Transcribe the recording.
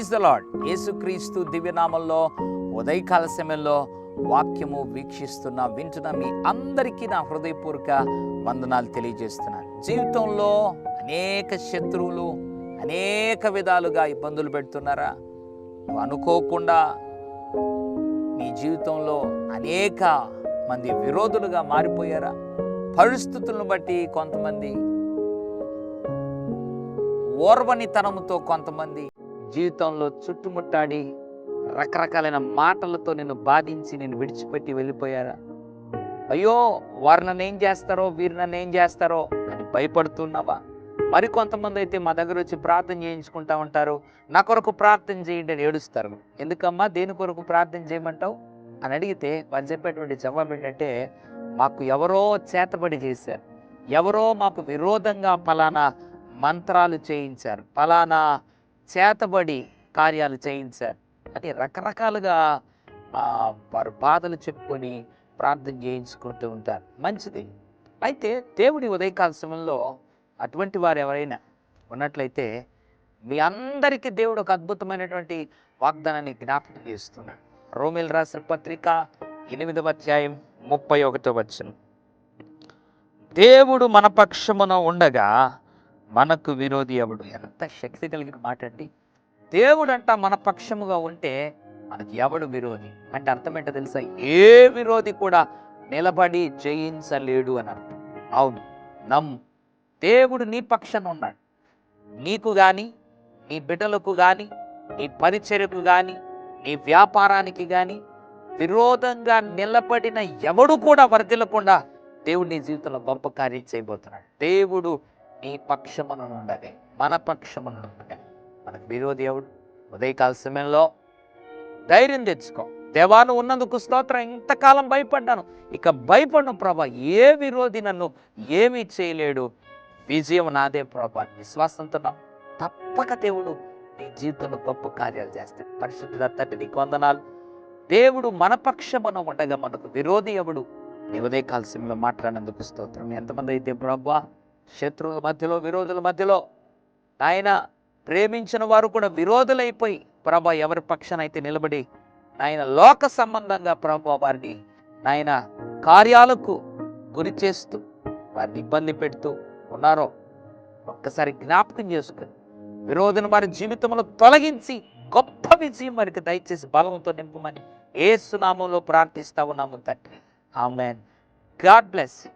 Praise the lord యేసుక్రీస్తు దివ్యనామంలో ఉదయకాల సమయంలో వాక్యము వీక్షిస్తున్న వింటున్న మీ అందరికీ నా హృదయపూర్వక వందనాలు తెలియజేస్తున్నాను. జీవితంలో అనేక శత్రువులు అనేక విధాలుగా ఇబ్బందులు పెడుతున్నారా? నువ్వు అనుకోకుండా నీ జీవితంలో అనేక మంది విరోధులుగా మారిపోయారా? పరిస్థితులను బట్టి కొంతమంది ఓర్వనితనముతో కొంతమంది జీవితంలో చుట్టుముట్టాడి రకరకాలైన మాటలతో నేను బాధించి నేను విడిచిపెట్టి వెళ్ళిపోయారా? అయ్యో వారు నన్ను ఏం చేస్తారో వీరు నన్ను ఏం చేస్తారో అని భయపడుతున్నావా? మరి కొంతమంది అయితే మా దగ్గర వచ్చి ప్రార్థన చేయించుకుంటా ఉంటారు. నా కొరకు ప్రార్థన చేయండి అని ఏడుస్తారు. ఎందుకమ్మా దేని కొరకు ప్రార్థన చేయమంటావు? అని అడిగితే వాళ్ళు చెప్పేటువంటి జవాబు ఏంటంటే మాకు ఎవరో చేతబడి చేశారు. ఎవరో మాకు విరోధంగా ఫలానా మంత్రాలు చేయించారు. ఫలానా చేతబడి కార్యాలు చేయించారు. అని రకరకాలుగా ఆ, వారు బాధలు చెప్పుకొని ప్రార్థన చేయించుకుంటూ ఉంటారు. మంచిది. అయితే దేవుడి ఉదయకాల సమయంలో అటువంటి వారు ఎవరైనా ఉన్నట్లయితే మీ అందరికీ దేవుడు ఒక అద్భుతమైనటువంటి వాగ్దానాన్ని జ్ఞాపకం చేస్తున్నాడు. రోమిల్ రాసిన పత్రిక ఎనిమిదవ అధ్యాయం ముప్పై ఒకటో వచ్చిన దేవుడు మన పక్షమున ఉండగా మనకు విరోధి ఎవడు? ఎంత శక్తి కలిగిన మాట అండి. దేవుడు అంట మన పక్షముగా ఉంటే మనకి ఎవడు విరోధి? అంటే అర్థం ఏంటో తెలుసా? ఏ విరోధి కూడా నిలబడి జయించలేడు అని అర్థం. అవును నమ్ము. దేవుడు నీ పక్షాన ఉన్నాడు. నీకు కానీ నీ బిడ్డలకు కానీ నీ పరిచర్యకు కానీ నీ వ్యాపారానికి కానీ విరోధంగా నిలబడిన ఎవడు కూడా వర్దిల్లకుండా దేవుడు నీ జీవితంలో గొప్ప కార్యం చేయబోతున్నాడు. దేవుడు నీ పక్షమున ఉండగా మన పక్షమున ఉండగా మనకు విరోధి దేవుడు ఉదయకాల సమయంలో ధైర్యం తెచ్చుకో. దేవాను ఉన్నందుకు స్తోత్రం. ఇంతకాలం భయపడ్డాను. ఇక భయపడను ప్రభా. ఏ విరోధి నన్ను ఏమీ చేయలేడు. విజయం నాదే ప్రభా. విశ్వాసంతో తప్పక దేవుడు నీ జీవితంలో గొప్ప కార్యాలు చేస్తాడు. పరిశుద్ధి తండ్రి నీకు వందనాలు. దేవుడు మన పక్షమున ఉండగా మనకు విరోధి ఎవడు? నీ ఉదయకాల సమయంలో మాట్లాడినందుకు స్తోత్రం. ఎంతమంది అయితే ప్రభా శత్రువుల మధ్యలో విరోధుల మధ్యలో. ఆయన ప్రేమించిన వారు కూడా విరోధులైపోయి ప్రభా ఎవరి పక్షనైతే నిలబడి ఆయన లోక సంబంధంగా ప్రభా వారిని నాయన కార్యాలకు గురి చేస్తూ వారిని ఇబ్బంది పెడుతూ ఉన్నారో ఒక్కసారి జ్ఞాపకం చేసుకుని విరోధుని వారి జీవితంలో తొలగించి గొప్ప విజయం వారికి దయచేసి బలంతో నింపమని ఏ సునామంలో ప్రార్థిస్తా ఉన్నాము తండ్రి. ఆమెన్. God bless